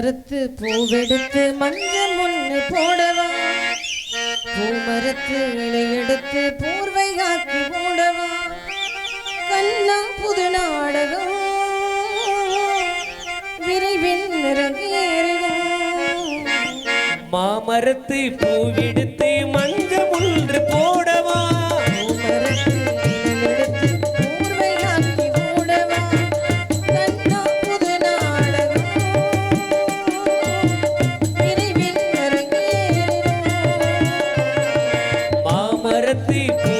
மறுத்து பூவெடுத்து மஞ்சள் முன்னு போடவா? பூமரத்து இலை போர்வை பூர்வை காக்கி போடவா கண்ணம் புது நாடகம். விரைவில் நிறைவேறும். மாமரத்து பூவெடுத்து மஞ்ச முன்று போடவா? மாமரத்து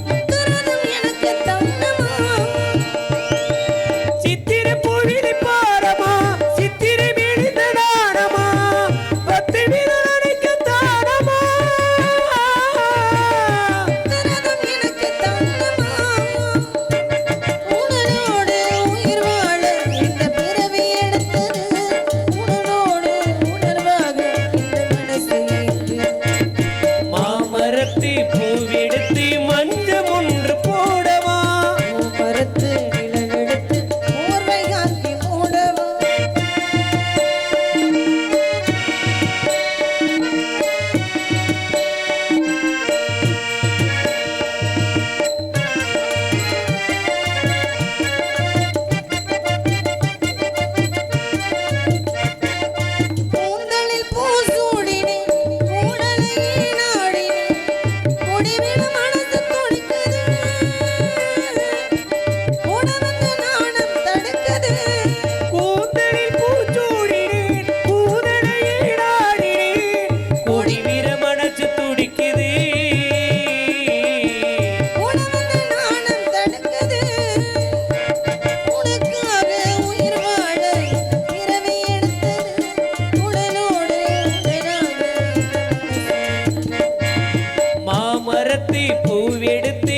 மாமரத்து பூவெடுத்து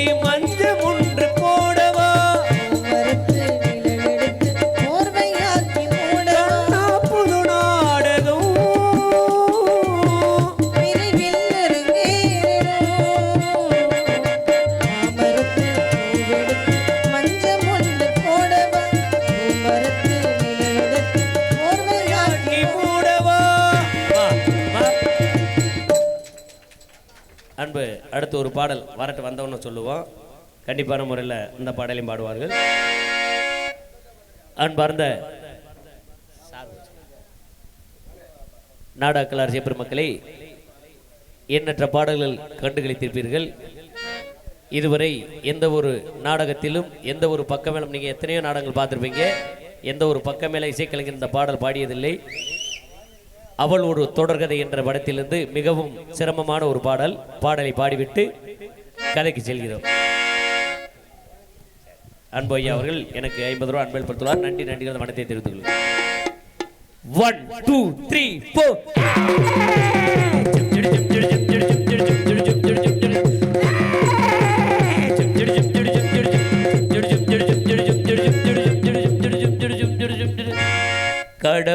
அன்பு அடுத்து ஒரு பாடல் வரட்டு வந்தவன்னு சொல்லுவோம். கண்டிப்பான முறையில் இந்த பாடலையும் பாடுவார்கள். அன்பார்ந்த நாடாக்கள் அரசிய பெருமக்களை எண்ணற்ற பாடல்கள் கண்டுகளித்திருப்பீர்கள். இதுவரை எந்த ஒரு நாடகத்திலும் எந்த ஒரு பக்கமேலும் நீங்கள் எத்தனையோ நாடகங்கள் பார்த்துருப்பீங்க. எந்த ஒரு பக்கமேல இசைக்கலைஞர் இந்த பாடல் பாடியதில்லை. அவள் ஒரு தொடர்கதை என்ற படத்திலிருந்து மிகவும் சிரமமான ஒரு பாடல் பாடலை பாடிவிட்டு கதைக்கு செல்கிறோம். அன்பு ஐயா அவர்கள் எனக்கு ஐம்பது ரூபா அன்பல் படுத்துள்ளார் நன்றி நன்றி வனத்தை மனத்தை தெரிவித்துக் கொள்ளுங்கள் ஒன் டூ த்ரீ ஃபோர்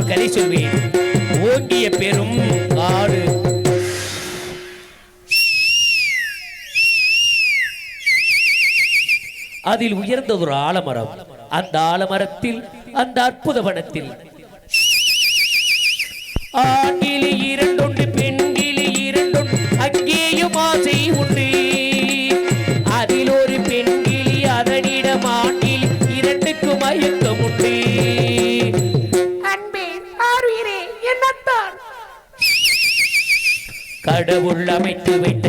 ஒரு கதை சொல்வேன். ஓங்கிய பெரும் காடு. அதில் உயர்ந்த ஒரு ஆலமரம். அந்த ஆலமரத்தில் அந்த அற்புத வனத்தில். ஆங்கிலி இரண்டு பெண்கிலி இரண்டு அங்கே கடவுள் அமைத்து வைத்த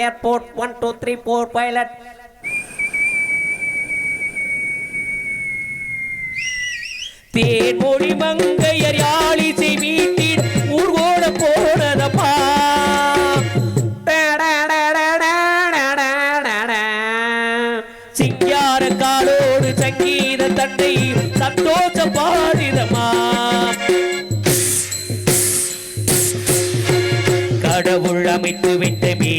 airport one two three three, pilot pilot. தேன்மொழி மங்கையர் யாழிசை மீட்டின் ஊர்கோட போனதப்பா சிங்கார காலோடு சங்கீத தட்டை சந்தோஷ பாதிதமா கடவுள் அமைத்து விட்ட மீ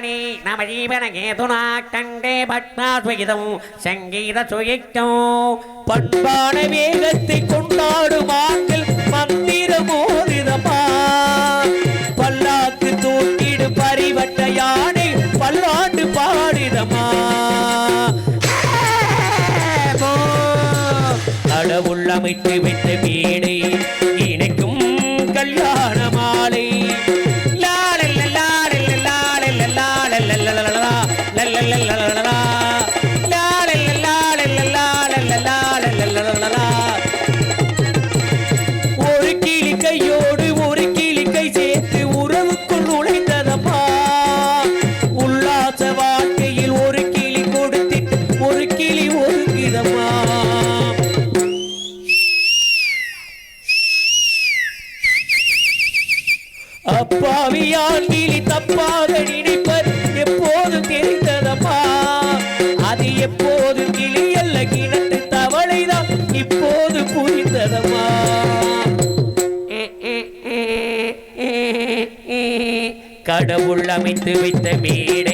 ஞானி நம ஜீவன கேதுனா கண்டே பட்னாஸ்வகிதம் சங்கீத சுயிக்கும் பண்பான வேகத்தை கொண்டாடும் ஆண்கள் மந்திர மோதிதமா பல்லாக்கு தூக்கிடு பரிவட்ட யானை பல்லாண்டு பாடிதமா? கடவுள் அமைத்து வைத்த மேடை ஒரு கிளி கையோடு ஒரு கிளி கை சேர்த்து உறவுக்குள் நுழைந்ததப்பா. உல்லாச வாழ்க்கையில் ஒரு கிளி கொடுத்துட்டு ஒரு கிளி ஒருங்கிதம்மா அப்பாவியால் கிளி கடவுள் அமைத்து வைத்த மேடை.